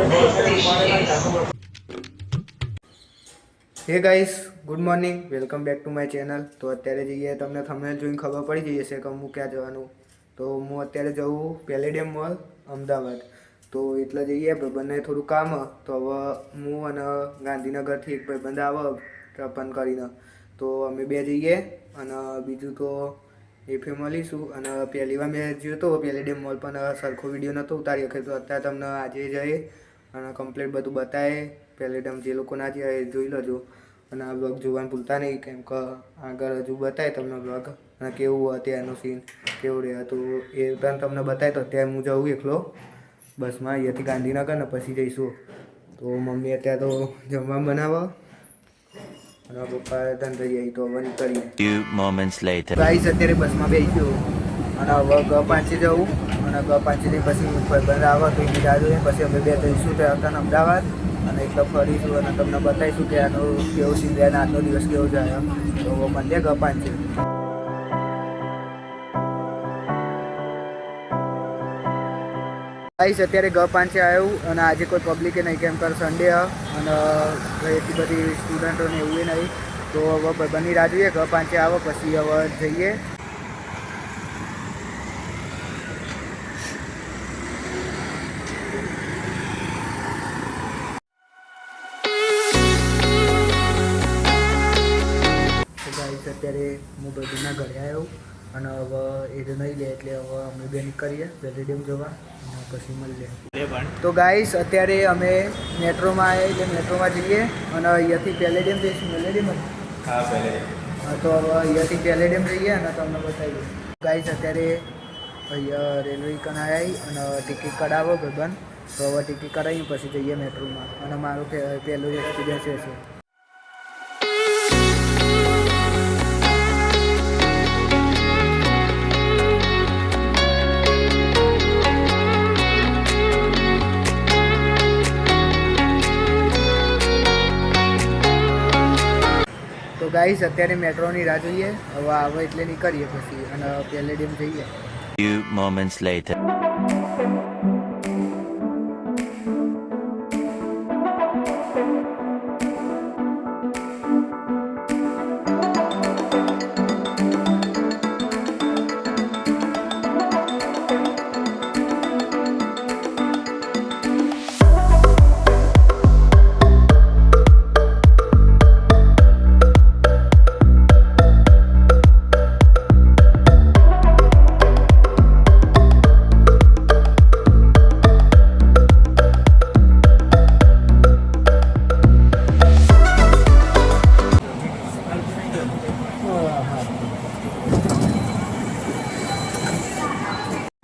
Hey guys good morning welcome back to my channel તો અત્યારે જઈએ તમને થંબનેલ જોઈને ખબર પડી જઈ હશે કે હું ક્યાં જવાનું. તો હું અત્યારે જવું પેલેડિયમ મોલ અમદાવાદ. તો એટલે જઈએ ભાઈબંધને થોડું કામ. તો હવે હું અને ગાંધીનગરથી એક ભાઈબંધ આવે ટપન કરીને. તો અમે બે જઈએ અને બીજું તો એફે મળીશું અને પહેલી વાર મેં જોયો તો પેલેડિયમ મોલ પણ સરખો વીડિયો નહોતો ઉતારી શક્યો તો અત્યારે તમને આજે જઈએ અને કમ્પ્લીટ બધું બતાવે પેલેડિયમ જે લોકો ના જાય એ જોઈ લેજો. અને આ બ્લોગ જોવાનું ભૂલતા નહીં કેમ કે આગળ હજુ બતાવે તમને બ્લોગ અને કેવું હતું ત્યાંનું સીન કેવું રહે તો એ પણ તમને બતાવે તો અત્યારે હું જાઉં એકલો. બસમાં અહીંયાથી ગાંધીનગર ને પછી જઈશું. તો મમ્મી અત્યારે તો જમવા બનાવો. અને પપ્પા ધંધે જાય તો હવે નીકળીએ. ગાઈસ અત્યારે બસમાં બેસી ગયો. અને હવે ગ પાંચે જવું. અને ગ પાંચેથી પછી ભાઈબંધ આવે તો એની રાહ જોઈએ પછી અમે બે જઈશું ત્યાં હતા અમદાવાદ. અને એટલે ફરીશું અને તમને બતાવીશું કે આનો કેવું રહે આજનો દિવસ કેવો જાય તો મળીએ ગ પાંચે ગાઈસ, અત્યારે ગ પાંચે આવ્યું અને આજે કોઈ પબ્લિકે નહીં, કેમ કર સન્ડે અને એટલી બધી સ્ટુડન્ટોને એવું નહીં. તો હવે બની રાહ જોઈએ ગ પાંચે આવે, પછી હવે જઈએ. હું ભાઈબંધના ઘરે આવ્યો અને હવે એ તો નહીં લે એટલે હવે અમે બે નીકળીએ પેલેડિયમ જવા અને પછી મળીએ તો ગાઈસ અત્યારે અમે મેટ્રોમાં આવીએ એટલે મેટ્રોમાં જઈએ અને અહીંયાથી પેલેડિયમ જઈશું પેલેડિયમ હા પહેલે તો હવે અહીંયાથી પેલેડિયમ જઈએ અને તમને બતાવીએ ગાઈસ અત્યારે અહીંયા રેલવે કણ આવી અને ટિકિટ કઢાવો ભાઈબંધ તો હવે ટિકિટ કઢાવી પછી જઈએ મેટ્રોમાં. અને મારો પહેલો એક્સપિરિયન્સ એ છે. ગાઈસ, અત્યારે મેટ્રોની રાહ જોઈએ હવે આવે એટલે નીકળીએ પછી અને પેલેડિયમ જઈએ Few moments later.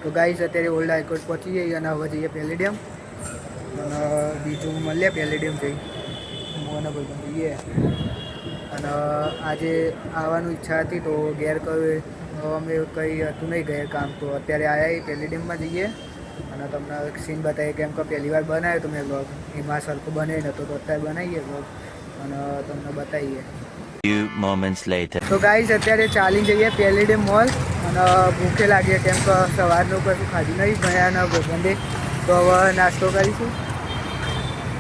તો ગાઈઝ અત્યારે ઓલ્ડ હાઈકોર્ટ પહોંચી જઈએ અને હવે જઈએ પેલેડિયમ અને બીજું મળીએ પેલેડિયમ જઈ. અને ભાઈ જઈએ. અને આજે આવવાની ઈચ્છા હતી તો ઘેર કહ્યું અમે કંઈ હતું નહીં ઘેર કામ. તો અત્યારે આવ્યા પેલેડિયમમાં જઈએ. અને તમને સીન બતાવીએ કેમ કે પહેલી વાર બનાવ્યો તો મેં બ્લોગ એમાં સરખું બને નહોતો તો અત્યારે બનાવીએ બ્લોગ અને તમને બતાવીએ. તો ગાઈઝ અત્યારે ચાલી જઈએ પેલેડિયમ મોલ અને ભૂખે લાગીએ કેમ કે સવારનું કશું ખાધું નહીં. ભયાના ભાઈબંધે તો હવે નાસ્તો કરીશું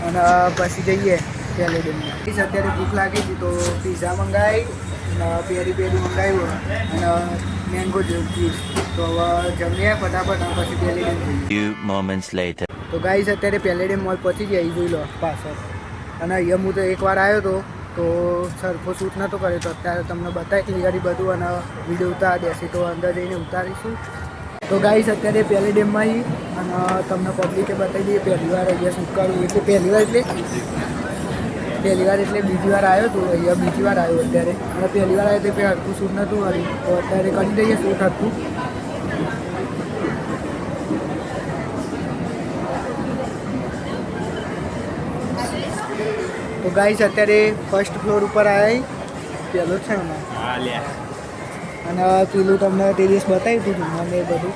અને પછી જઈએ પેલેડિયમમાં ગાઈઝ અત્યારે ભૂખ લાગી હતી તો પીઝા મંગાવી અને પેરી પેરી મંગાવ્યું અને મેંગો જ્યુસ તો હવે જમીએ ફટાફટ અને પછી પહેલી જઈએ મોમેન્ટ્સ લેટર તો ગાઈઝ અત્યારે પેલેડિયમ મોલ પહોંચી ગયા જોઈ લો પાછળ. અને અહીંયા હું તો એકવાર આવ્યો હતો તો સરખો શૂટ નહોતો કર્યો તો અત્યારે તમને બતાવી ક્લિયરી બધું અને વીડિયો ઉતાર દેશે. તો અંદર જઈને ઉતારીશું. તો ગાઈશ અત્યારે પેલેડિયમમાં અહીં અને તમને પબ્લિકે બતાવી દઈએ. પહેલી વાર અહીંયા શૂટ કરવું એટલે પહેલી વાર એટલે પહેલી વાર એટલે બીજી વાર આવ્યો હતો અહીંયા બીજી વાર આવ્યો અત્યારે. અને પહેલી વાર આવ્યો તો પહેલાં હરખું શૂટ નહોતું કર્યું. તો અત્યારે કરી દઈએ શૂટ હરખું ગાઈસ અત્યારે ફર્સ્ટ ફ્લોર ઉપર આવ્યા પેલો છે એમાં હા અને પેલું તમને તે દિવસ બતાવ્યું હતું જમવાનું એ બધું.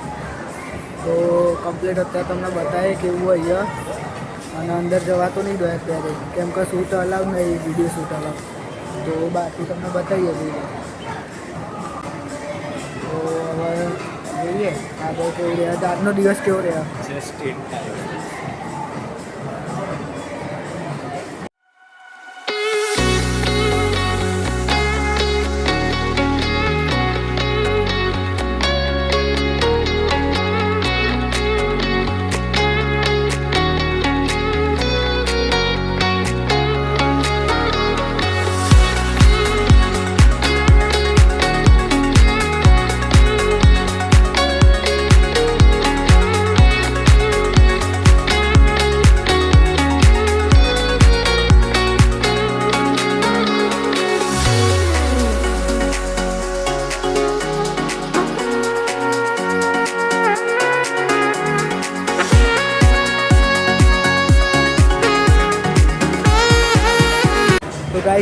તો કમ્પ્લીટ અત્યારે તમને બતાવે કેવું હોય અહીંયા અને અંદર જવા તો નહીં ગયા અત્યારે. કેમ કે શૂટ અલાવ નહીં વીડિયો શૂટ અલાવ તો બાકી તમને બતાવીએ જોઈએ તો હવે જોઈએ. આગળ કેવું રહ્યા? આજનો દિવસ કેવો રહ્યા?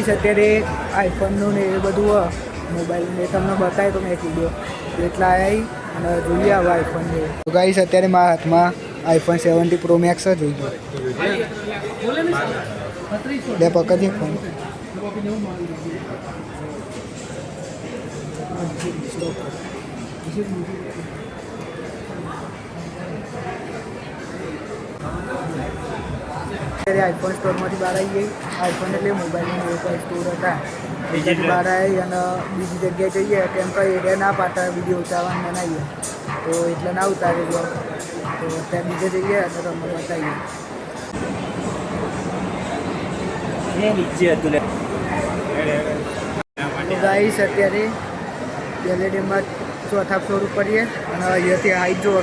તો અત્યારે આઈફોનનું ને એ બધું મોબાઈલ મેં તમને બતાવ્યો તો મેં એક એટલા આવી અને જોઈએ હવે આઈફોન ને. તો અત્યારે મારા હાથમાં આઈફોન સેવન્ટી પ્રો મેક્સ જ જોઈ ગયો બે પકડીએ ફોન અત્યારે આઈફોન સ્ટોરમાંથી બહાર આવી ગઈ. આઈફોન એટલે મોબાઈલનો એ સ્ટોર હતા. બીજી બહાર આવી અને બીજી જગ્યાએ જઈએ. કેમ કે એરિયા ના પાટા વીડિયો ઉતારવાનું બનાવીએ તો એટલે ના ઉતારે તો અત્યારે બીજે જઈએ અને તમને બતાવીએ. નીચે હતું ગાઈસ અત્યારે ગેલેરીમાં ચોથા ફ્લોર ઉપર છીએ અને અહીંયાથી હાઈટ જોવો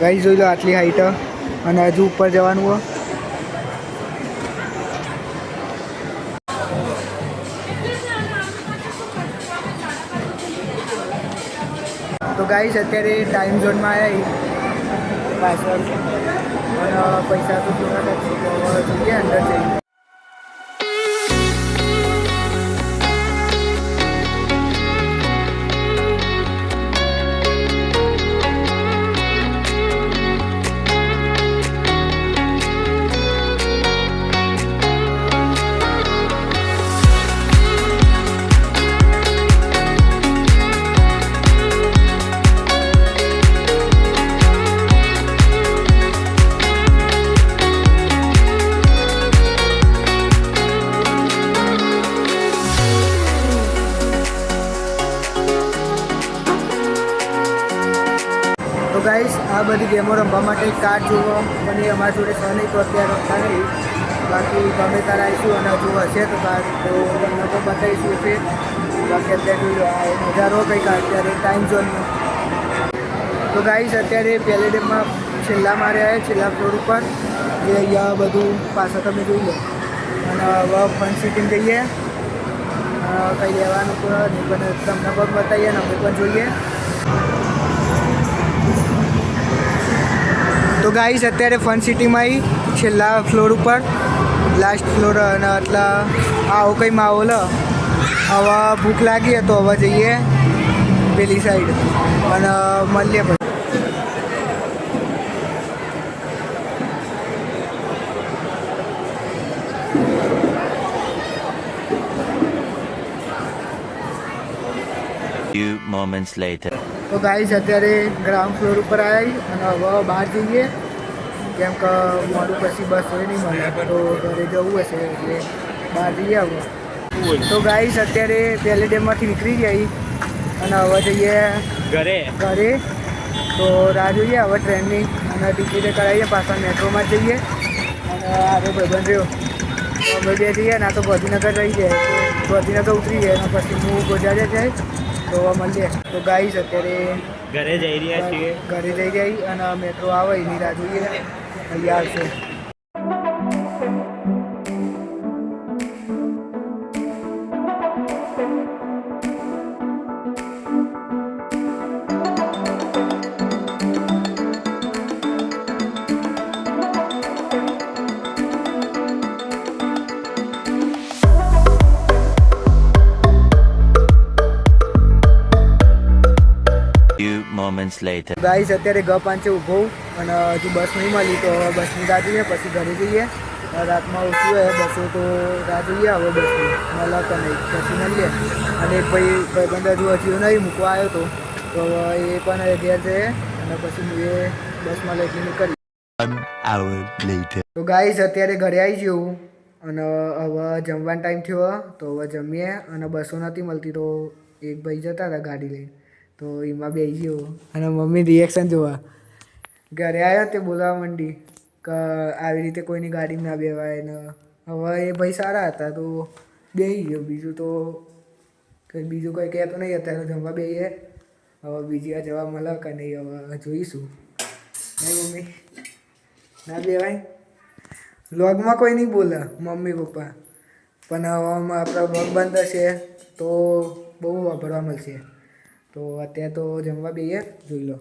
ગાઈસ જોઈ લો આટલી હાઈટ અને હજુ ઉપર જવાનું હોય તો ગાઈઝ અત્યારે ટાઈમ ઝોનમાં આવ્યા પાછળ. અને પૈસા તો નથી જોઈએ અંદર જઈએ ગાઈસ, આ બધી ગેમો રમવા માટે કાર્ડ જોવો, અને અમારી જોડે તો અત્યારે રમતા નહીં. બાકી ગમે ત્યારે આવીશું અને હજુ હશે તો કાર્ડ તો તમને પણ બતાવીશું છે બાકી અત્યારે નજારો કંઈક, અત્યારે ટાઈમ ઝોનમાં તો ગાઈસ, અત્યારે પહેલે ડેમમાં છેલ્લા મારે આવ્યા છેલ્લા ફ્લોર ઉપર. જે અહીંયા બધું પાછળ તમે જોઈ લો. અને હવે ફન સિટિંગ જઈએ. કંઈ લેવાનું પણ તમને પણ બતાવીએ ને અમે પણ જોઈએ. તો ગાઈસ અત્યારે ફન સિટીમાં આવી છેલ્લા ફ્લોર ઉપર. લાસ્ટ ફ્લોર અને એટલા આવો કંઈ માહોલ. હવે ભૂખ લાગી તો હવે જઈએ. પેલી સાઈડ અને મળીએ પણ Few moments later. તો ગાઈસ અત્યારે ગ્રાઉન્ડ ફ્લોર ઉપર આવી અને હવે બહાર જઈએ. કેમ કે મારું પછી બસ હોય નહીં મળે. તો ઘરે જવું હશે એટલે બહાર જઈએ આવું. તો ગાઈસ અત્યારે પહેલે ડેમમાંથી નીકળી જઈ અને હવે જઈએ ઘરે? ઘરે. તો રાહ જોઈએ હવે ટ્રેનની. અને ટિકિટે કરાવીએ પાછા મેટ્રોમાં જઈએ. અને આરો ભાઈબંધ રહ્યો. તો અમે બે જઈએ ના તો ગાંધીનગર રહી જાય. ગાંધીનગર ઉતરી જાય અને પછી હું ગોજારે જાય. તો મળીએ. તો ગાઈશ અત્યારે ઘરે જઈ રહ્યા છીએ. ઘરે જઈ જાય અને મેટ્રો આવે એની રાહ જોઈએ. અહીંયા આવશે Few moments later. ગાઈસ અત્યારે ગ પાંચે ઊભો અને હજુ બસ નહીં મળી તો હવે બસની રાહ જોઈએ પછી ઘરે જઈએ. રાતમાં ઓછું હોય બસો તો રાહ જોઈએ હવે બસની. મળે તો નહીં પછી મળીએ. અને એક ભાઈ ભાઈબંધ હજુ હજુ નહીં મૂકવા આવ્યો હતો તો હવે એ પણ ઘેર જઈએ અને પછી હું એ બસમાં નીકળી One hour તો ગાઈસ અત્યારે ઘરે આવી ગયું અને હવે જમવાનો ટાઈમ થયો તો હવે જમીએ અને બસો નથી મળતી તો એક ભાઈ જતા હતા ગાડી લઈને. તો એમાં બેસી ગયો. અને મમ્મી રિએક્શન જોવા. ઘરે આવ્યો તે બોલાવા માંડી કે આવી રીતે કોઈની ગાડીમાં ના બેવાય ને હવે એ ભાઈ સારા હતા તો બેસી ગયો. બીજું તો કંઈ બીજું કંઈ કહેતો નહીં અત્યારે જમવા બેસીએ હવે બીજી વાર જવા મળે કે નહીં હવે જોઈશું. નહીં મમ્મી? ના બેવાય? લોગમાં કોઈ નહીં બોલે, મમ્મી, પપ્પા. પણ હવે આપણા વ્લોગ બંધ હશે તો બહુ વાપરવા મળશે. તો અત્યારે તો જમવા બેહીએ, જોઈ લો.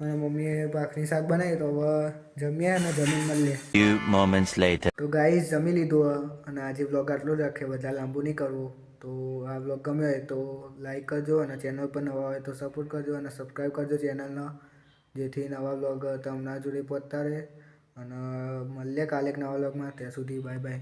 અને મમ્મીએ ભાખરી શાક બનાવી તો હવે જમીએ અને જમીન મળીએ moments later. તો ગાઈઝ જમી લીધું અને આજે વ્લોગ આટલો જ રાખે વધારે લાંબુ નહીં કરવું. તો આ વ્લોગ ગમ્યો હોય તો લાઈક કરજો અને ચેનલ પર નવા હોય તો સપોર્ટ કરજો અને સબસ્ક્રાઈબ કરજો ચેનલનો જેથી નવા વ્લોગ તમારા જોડે પહોંચતા રહે. અને મળીએ કાલે એક નવા વ્લોગમાં ત્યાં સુધી બાય બાય